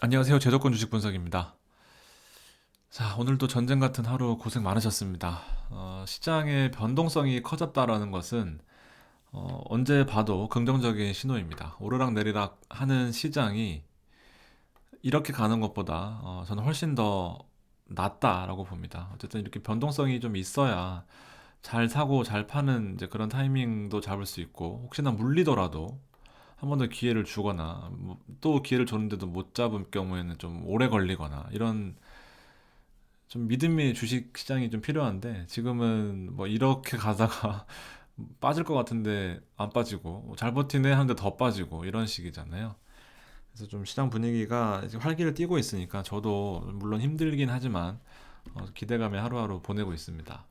안녕하세요. 제도권 주식 분석입니다. 자, 오늘도 전쟁 같은 하루 고생 많으셨습니다. 어, 시장의 변동성이 커졌다라는 것은 어, 언제 봐도 긍정적인 신호입니다. 오르락 내리락 하는 시장이 이렇게 가는 것보다 어, 저는 훨씬 더 낫다라고 봅니다. 어쨌든 이렇게 변동성이 좀 있어야 잘 사고 잘 파는 이제 그런 타이밍도 잡을 수 있고 혹시나 물리더라도 한 번 더 기회를 주거나 뭐 또 기회를 줬는데도 못 잡을 경우에는 좀 오래 걸리거나 이런 좀 믿음의 주식 시장이 좀 필요한데 지금은 뭐 이렇게 가다가 빠질 것 같은데 안 빠지고 뭐잘 버티네 하는데 더 빠지고 이런 식이잖아요. 그래서 좀 시장 분위기가 활기를 띠고 있으니까 저도 물론 힘들긴 하지만 어, 기대감에 하루하루 보내고 있습니다.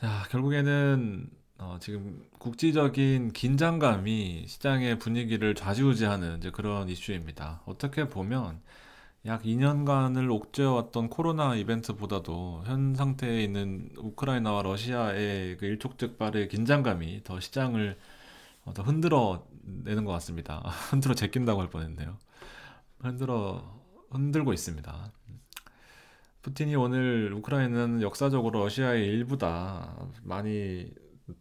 자, 결국에는 어, 지금 국지적인 긴장감이 시장의 분위기를 좌지우지하는 이제 그런 이슈입니다. 어떻게 보면 약 2년간을 옥죄어왔던 코로나 이벤트보다도 현 상태에 있는 우크라이나와 러시아의 그 일촉즉발의 긴장감이 더 시장을 어, 더 흔들어 내는 것 같습니다. 흔들어 제낀다고 할 뻔했네요. 흔들어 흔들고 있습니다. 푸틴이 오늘 우크라이나는 역사적으로 러시아의 일부다. 많이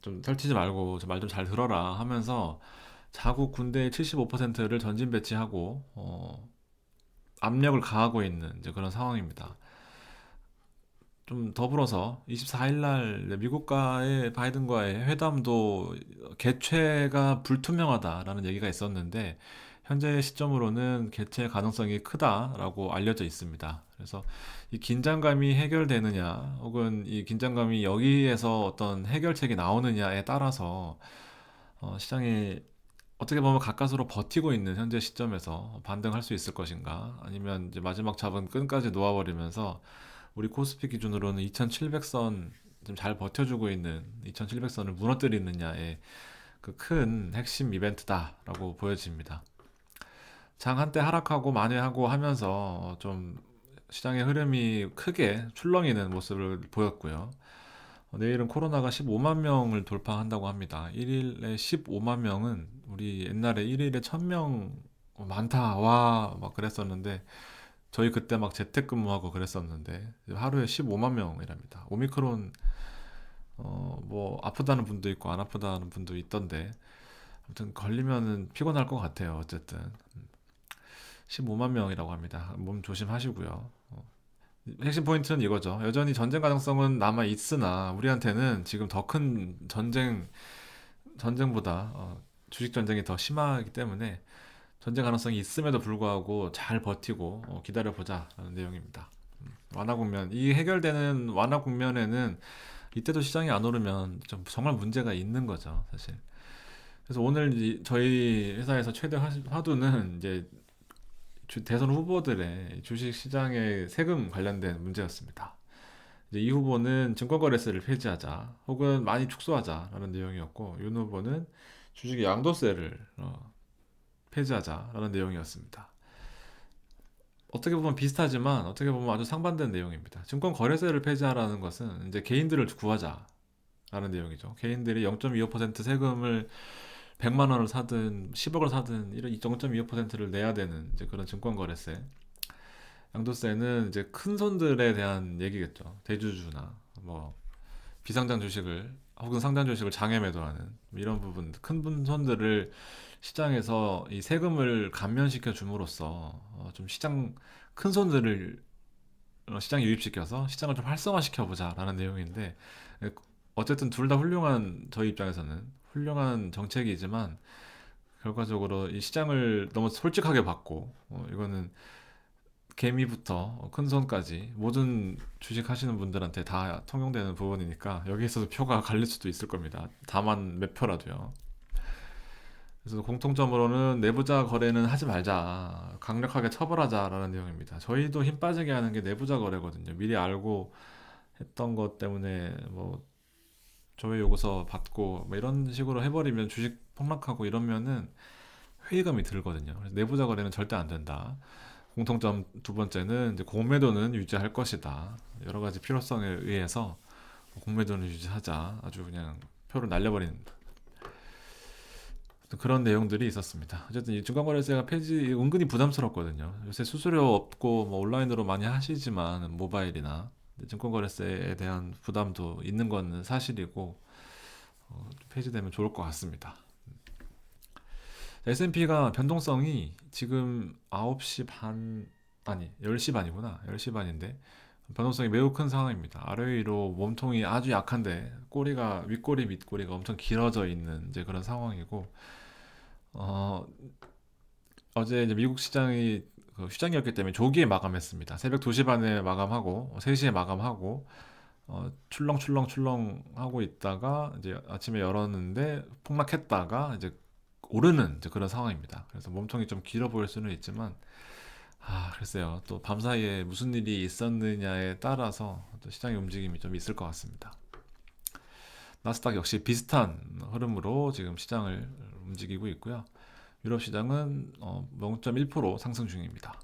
좀 펼치지 말고 말 좀 잘 들어라 하면서 자국 군대의 75%를 전진 배치하고 어, 압력을 가하고 있는 이제 그런 상황입니다. 좀 더불어서 24일 날 미국과의 바이든과의 회담도 개최가 불투명하다라는 얘기가 있었는데 현재 시점으로는 개최 가능성이 크다라고 알려져 있습니다. 그래서 이 긴장감이 해결되느냐, 혹은 이 긴장감이 여기에서 어떤 해결책이 나오느냐에 따라서 어, 시장이 어떻게 보면 가까스로 버티고 있는 현재 시점에서 반등할 수 있을 것인가, 아니면 이제 마지막 잡은 끈까지 놓아버리면서 우리 코스피 기준으로는 2700선 좀잘 버텨주고 있는 2700선을 무너뜨리느냐의 그 큰 핵심 이벤트다라고 보여집니다. 장 한때 하락하고 만회하고 하면서 좀 시장의 흐름이 크게 출렁이는 모습을 보였고요. 어, 내일은 코로나가 15만 명을 돌파한다고 합니다. 1일에 15만 명은 우리 옛날에 1일에 1000명 많다 와 막 그랬었는데 저희 그때 막 재택근무하고 그랬었는데 하루에 15만 명이랍니다. 오미크론 어 뭐 아프다는 분도 있고 안 아프다는 분도 있던데 아무튼 걸리면은 피곤할 것 같아요. 어쨌든 15만 명이라고 합니다. 몸 조심하시고요. 어, 핵심 포인트는 이거죠. 여전히 전쟁 가능성은 남아 있으나 우리한테는 지금 더 큰 전쟁 전쟁보다 어, 주식 전쟁이 더 심하기 때문에 전쟁 가능성이 있음에도 불구하고 잘 버티고 어, 기다려 보자라는 내용입니다. 음, 완화 국면 이 해결되는 완화 국면에는 이때도 시장이 안 오르면 좀 정말 문제가 있는 거죠, 사실. 그래서 오늘 이- 저희 회사에서 최대 화- 화두는 이제 주- 대선 후보들의 주식 시장의 세금 관련된 문제였습니다. 이제 이 후보는 증권거래세를 폐지하자 혹은 많이 축소하자라는 내용이었고 윤 후보는 주식의 양도세를 어, 폐지하자라는 내용이었습니다. 어떻게 보면 비슷하지만 어떻게 보면 아주 상반된 내용입니다. 증권거래세를 폐지하라는 것은 이제 개인들을 구하자라는 내용이죠. 개인들이 0.25% 세금을 100만 원을 사든 10억을 사든 이런 0.25%를 내야 되는 이제 그런 증권 거래세. 양도세는 이제 큰 손들에 대한 얘기겠죠. 대주주나 뭐 비상장 주식을 혹은 상장 주식을 장외 매도하는 뭐 이런 부분 큰 분- 손들을 시장에서 이 세금을 감면시켜 줌으로써 어, 좀 시장 큰 손들을 어, 시장에 유입시켜서 시장을 좀 활성화시켜 보자라는 내용인데 에, 어쨌든 둘 다 훌륭한 저희 입장에서는 훌륭한 정책이지만 결과적으로 이 시장을 너무 솔직하게 봤고 어, 이거는 개미부터 큰 손까지 모든 주식 하시는 분들한테 다 통용되는 부분이니까 여기에서도 표가 갈릴 수도 있을 겁니다. 다만 몇 표라도요. 그래서 공통점으로는 내부자 거래는 하지 말자. 강력하게 처벌하자라는 내용입니다. 저희도 힘 빠지게 하는 게 내부자 거래거든요. 미리 알고 했던 것 때문에 뭐 조회 요구서 받고 뭐 이런 식으로 해버리면 주식 폭락하고 이러면은 회의감이 들거든요. 그래서 내부자 거래는 절대 안 된다. 공통점 두 번째는 이제 공매도는 유지할 것이다. 여러 가지 필요성에 의해서 공매도는 유지하자. 아주 그냥 표를 날려버리는 그런 내용들이 있었습니다. 어쨌든 이 증권거래세가 폐지 은근히 부담스럽거든요. 요새 수수료 없고 뭐 온라인으로 많이 하시지만 모바일이나 증권거래세에 대한 부담도 있는 건 사실이고 어, 폐지되면 좋을 것 같습니다. S&P가 변동성이 지금 9시 반 아니 10시 반이구나 10시 반인데 변동성이 매우 큰 상황입니다. 아래 위로 몸통이 아주 약한데 꼬리가 윗꼬리 밑꼬리가 엄청 길어져 있는 이제 그런 상황이고 어, 어제 이제 미국 시장이 그 휴장이었기 때문에 조기에 마감했습니다. 새벽 2시 반에 마감하고 3시에 마감하고 어, 출렁출렁 출렁 하고 있다가 이제 아침에 열었는데 폭락했다가 이제 오르는 이제 그런 상황입니다. 그래서 몸통이 좀 길어 보일 수는 있지만 아, 글쎄요. 또 밤 사이에 무슨 일이 있었느냐에 따라서 또 시장의 움직임이 좀 있을 것 같습니다. 나스닥 역시 비슷한 흐름으로 지금 시장을 움직이고 있고요. 유럽 시장은 어, 0.1% 상승 중입니다.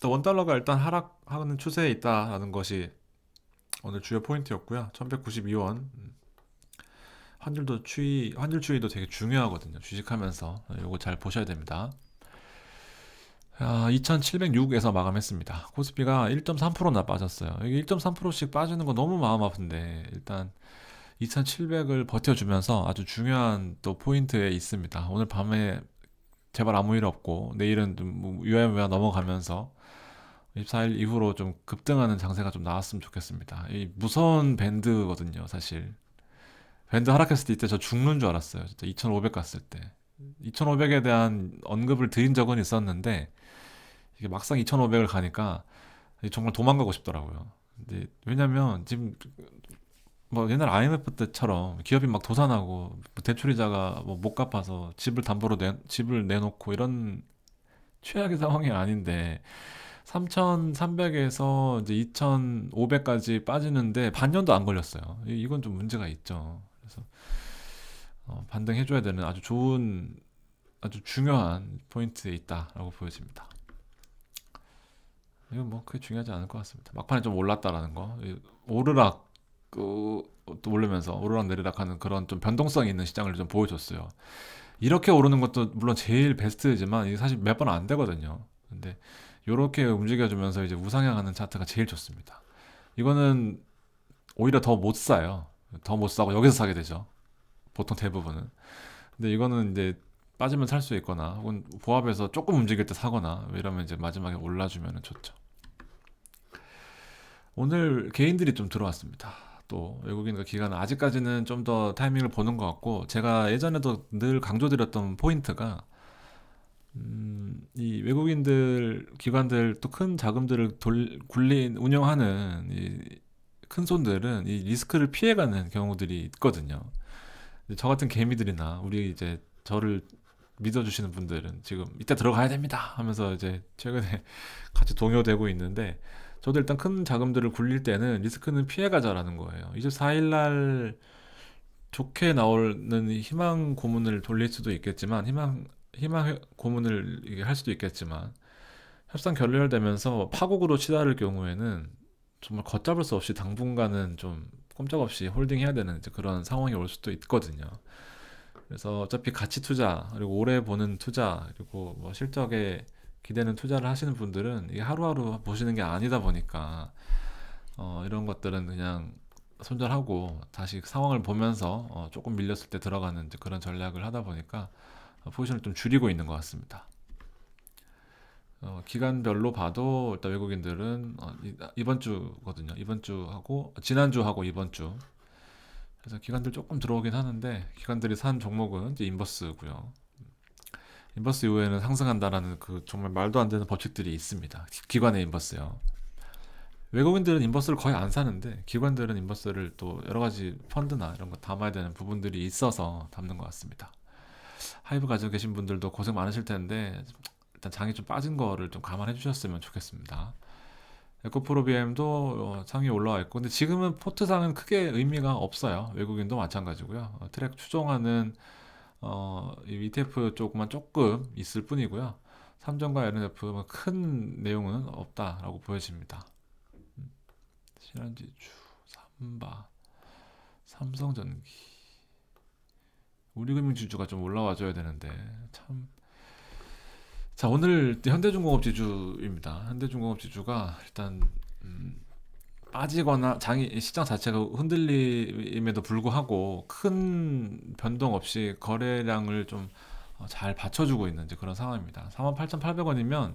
또 원달러가 일단 하락하는 추세에 있다라는 것이 오늘 주요 포인트였고요. 1192원. 환율도 추이, 환율 추이도 되게 중요하거든요. 주식하면서 이거 잘 보셔야 됩니다. 아, 2706에서 마감했습니다. 코스피가 1.3%나 빠졌어요. 여기 1.3%씩 빠지는 거 너무 마음 아픈데 일단 2700을 버텨주면서 아주 중요한 또 포인트에 있습니다. 오늘 밤에 제발 아무 일 없고 내일은 좀 유야무야 넘어가면서 24일 이후로 좀 급등하는 장세가 좀 나왔으면 좋겠습니다. 이 무서운 밴드거든요, 사실. 밴드 하락했을 때 이때 저 죽는 줄 알았어요. 진짜 2500 갔을 때. 2500에 대한 언급을 드린 적은 있었는데 이게 막상 2,500을 가니까 정말 도망가고 싶더라고요. 근데 왜냐면 지금 뭐 옛날 IMF 때처럼 기업이 막 도산하고 뭐 대출이자가 뭐 못 갚아서 집을 담보로 내 집을 내놓고 이런 최악의 상황이 아닌데 3,300에서 이제 2,500까지 빠지는데 반년도 안 걸렸어요. 이건 좀 문제가 있죠. 그래서 어, 반등해줘야 되는 아주 좋은 아주 중요한 포인트에 있다라고 보여집니다. 이건 뭐 그게 중요하지 않을 것 같습니다. 막판에 좀 올랐다라는 거, 오르락 그, 또 오르면서 오르락 내리락 하는 그런 좀 변동성 있는 시장을 좀 보여줬어요. 이렇게 오르는 것도 물론 제일 베스트지만 이게 사실 몇 번 안 되거든요. 근데 이렇게 움직여주면서 이제 우상향하는 차트가 제일 좋습니다. 이거는 오히려 더 못 사요. 더 못 사고 여기서 사게 되죠. 보통 대부분은. 근데 이거는 이제 빠지면 살 수 있거나 혹은 보합해서 조금 움직일 때 사거나 이러면 이제 마지막에 올라주면 좋죠. 오늘 개인들이 좀 들어왔습니다. 또 외국인과 기관은 아직까지는 좀 더 타이밍을 보는 것 같고 제가 예전에도 늘 강조드렸던 포인트가 음, 이 외국인들 기관들 또 큰 자금들을 돌, 굴린 운영하는 이 큰 손들은 이 리스크를 피해가는 경우들이 있거든요. 저 같은 개미들이나 우리 이제 저를 믿어주시는 분들은 지금 이때 들어가야 됩니다 하면서 이제 최근에 같이 동요되고 있는데 저도 일단 큰 자금들을 굴릴 때는 리스크는 피해가자라는 거예요. 24일 날 좋게 나오는 희망 고문을 돌릴 수도 있겠지만 희망 희망 고문을 할 수도 있겠지만 협상 결렬되면서 파국으로 치달을 경우에는 정말 걷잡을 수 없이 당분간은 좀 꼼짝없이 홀딩해야 되는 그런 상황이 올 수도 있거든요. 그래서 어차피 가치 투자 그리고 오래 보는 투자 그리고 뭐 실적에 기대는 투자를 하시는 분들은 이게 하루하루 보시는 게 아니다 보니까 어, 이런 것들은 그냥 손절하고 다시 상황을 보면서 어, 조금 밀렸을 때 들어가는 그런 전략을 하다 보니까 어, 포지션을 좀 줄이고 있는 것 같습니다. 어, 기간별로 봐도 일단 외국인들은 어, 이 번 주거든요. 이번 주하고 지난 주하고 이번 주 그래서 기관들 조금 들어오긴 하는데 기관들이 산 종목은 이제 인버스고요. 인버스 이후에는 상승한다라는 그 정말 말도 안 되는 법칙들이 있습니다. 기관의 인버스요. 외국인들은 인버스를 거의 안 사는데 기관들은 인버스를 또 여러 가지 펀드나 이런 거 담아야 되는 부분들이 있어서 담는 것 같습니다. 하이브 가지고 계신 분들도 고생 많으실 텐데 일단 장이 좀 빠진 거를 좀 감안해 주셨으면 좋겠습니다. 에코프로비엠도 어, 상위 올라와 있고 근데 지금은 포트상은 크게 의미가 없어요. 외국인도 마찬가지고요. 어, 트랙 추종하는 어, 이 ETF 쪽만 조금 있을 뿐이고요. 삼성과 LNF 뭐큰 내용은 없다라고 보여집니다. 음, 신한지주, 삼바, 삼성전기. 우리금융 지주가 좀 올라와 줘야 되는데 참. 자, 오늘 현대중공업 지주입니다. 현대중공업 지주가 일단 음, 빠지거나 장이 시장 자체가 흔들림에도 불구하고 큰 변동 없이 거래량을 좀 잘 받쳐주고 있는 그런 상황입니다. 48,800원이면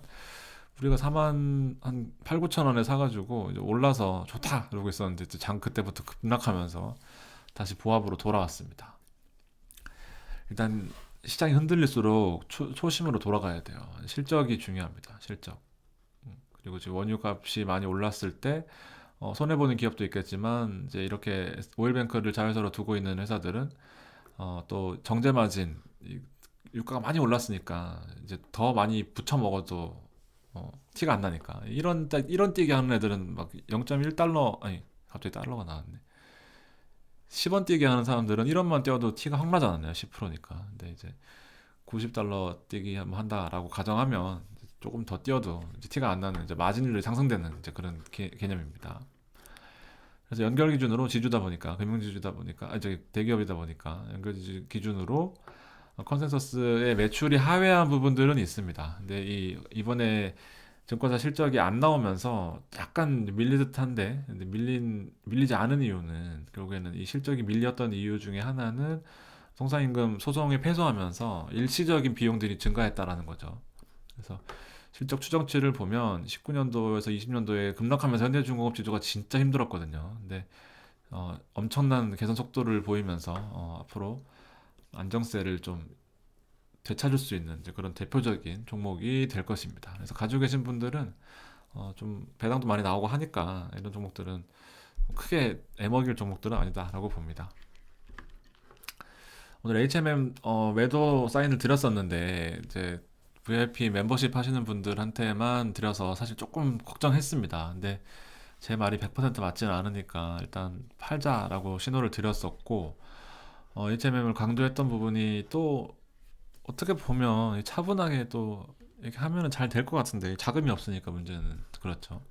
우리가 4만 한 8, 9천 원에 사가지고 올라서 좋다 이러고 있었는데 장 그때부터 급락하면서 다시 보합으로 돌아왔습니다. 일단 시장이 흔들릴수록 초, 초심으로 돌아가야 돼요. 실적이 중요합니다. 실적. 음, 그리고 지금 원유 값이 많이 올랐을 때 어, 손해 보는 기업도 있겠지만 이제 이렇게 오일뱅크를 자회사로 두고 있는 회사들은 어, 또 정제 마진 이, 유가가 많이 올랐으니까 이제 더 많이 붙여 먹어도 어, 티가 안 나니까 이런 따- 이런 뛰기 하는 애들은 막 0.1달러 아니 갑자기 달러가 나왔네. 10원 뛰기 하는 사람들은 1원만 뛰어도 티가 확 나지 않았나요? 10%니까. 근데 이제 90달러 뛰기 한다라고 가정하면 조금 더 뛰어도 티가 안 나는 이제 마진율이 상승되는 이제 그런 개, 개념입니다. 그래서 연결 기준으로 지주다 보니까 금융지주다 보니까 아 저기 대기업이다 보니까 연결 지주 기준으로 컨센서스의 매출이 하회한 부분들은 있습니다. 근데 이 이번에 증권사 실적이 안 나오면서 약간 밀리듯한데 근데 밀린 밀리지 않은 이유는 결국에는 이 실적이 밀렸던 이유 중에 하나는 통상임금 소송에 패소하면서 일시적인 비용들이 증가했다라는 거죠. 그래서 실적 추정치를 보면 19년도에서 20년도에 급락하면서 현대중공업 지주가 진짜 힘들었거든요. 근데 어, 엄청난 개선 속도를 보이면서 어, 앞으로 안정세를 좀 되찾을 수 있는 그런 대표적인 종목이 될 것입니다. 그래서 가지고 계신 분들은 어, 좀 배당도 많이 나오고 하니까 이런 종목들은 크게 애먹일 종목들은 아니다라고 봅니다. 오늘 HMM 어, 매도 사인을 드렸었는데 이제 VIP 멤버십 하시는 분들한테만 드려서 사실 조금 걱정했습니다. 근데 제 말이 100% 맞지는 않으니까 일단 팔자라고 신호를 드렸었고 어, HMM을 강조했던 부분이 또 어떻게 보면 차분하게 또 이렇게 하면은 잘 될 것 같은데 자금이 없으니까 문제는 그렇죠.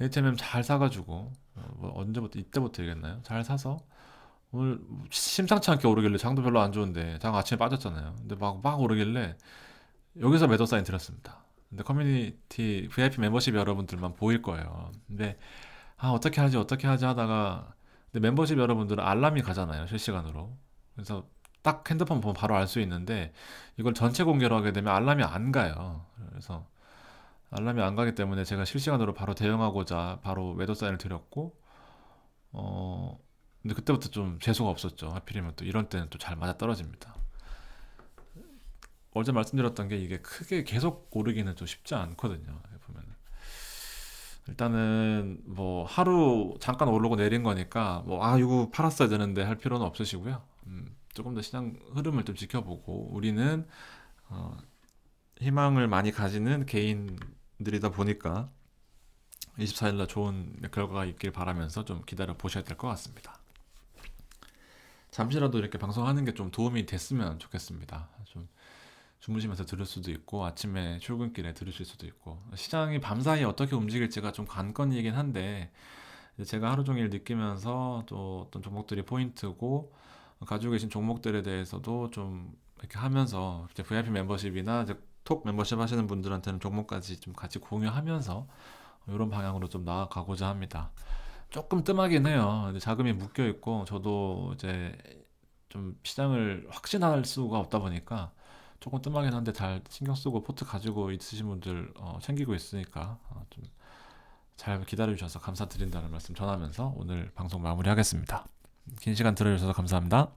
HMM 잘 사가지고 어, 뭐 언제부터 이때부터 얘기했나요? 잘 사서 오늘 심상치 않게 오르길래 장도 별로 안 좋은데 장 아침에 빠졌잖아요. 근데 막 막 오르길래 여기서 매도 사인 드렸습니다. 근데 커뮤니티 VIP 멤버십 여러분들만 보일 거예요. 근데 아 어떻게 하지 어떻게 하지 하다가 근데 멤버십 여러분들은 알람이 가잖아요 실시간으로. 그래서 딱 핸드폰 보면 바로 알 수 있는데 이걸 전체 공개로 하게 되면 알람이 안 가요. 그래서 알람이 안 가기 때문에 제가 실시간으로 바로 대응하고자 바로 매도 사인을 드렸고 어 근데 그때부터 좀 재수가 없었죠. 하필이면 또 이런 때는 또 잘 맞아 떨어집니다. 어제 말씀드렸던 게 이게 크게 계속 오르기는 좀 쉽지 않거든요. 보면은 일단은 뭐 하루 잠깐 오르고 내린 거니까 뭐 아 이거 팔았어야 되는데 할 필요는 없으시고요. 음, 조금 더 시장 흐름을 좀 지켜보고 우리는 어, 희망을 많이 가지는 개인들이다 보니까 24일날 좋은 결과가 있길 바라면서 좀 기다려 보셔야 될 것 같습니다. 잠시라도 이렇게 방송하는 게 좀 도움이 됐으면 좋겠습니다. 좀 주무시면서 들을 수도 있고 아침에 출근길에 들으실 수도 있고 시장이 밤사이 어떻게 움직일지가 좀 관건이긴 한데 제가 하루 종일 느끼면서 또 어떤 종목들이 포인트고 가지고 계신 종목들에 대해서도 좀 이렇게 하면서 이제 VIP 멤버십이나 이제 톡 멤버십 하시는 분들한테는 종목까지 좀 같이 공유하면서 이런 방향으로 좀 나아가고자 합니다. 조금 뜸하긴 해요. 자금이 묶여 있고 저도 이제 좀 시장을 확신할 수가 없다 보니까 조금 뜸하긴 한데 잘 신경 쓰고 포트 가지고 있으신 분들 어, 챙기고 있으니까 어, 좀잘 기다려 주셔서 감사드린다는 말씀 전하면서 오늘 방송 마무리하겠습니다. 긴 시간 들어주셔서 감사합니다.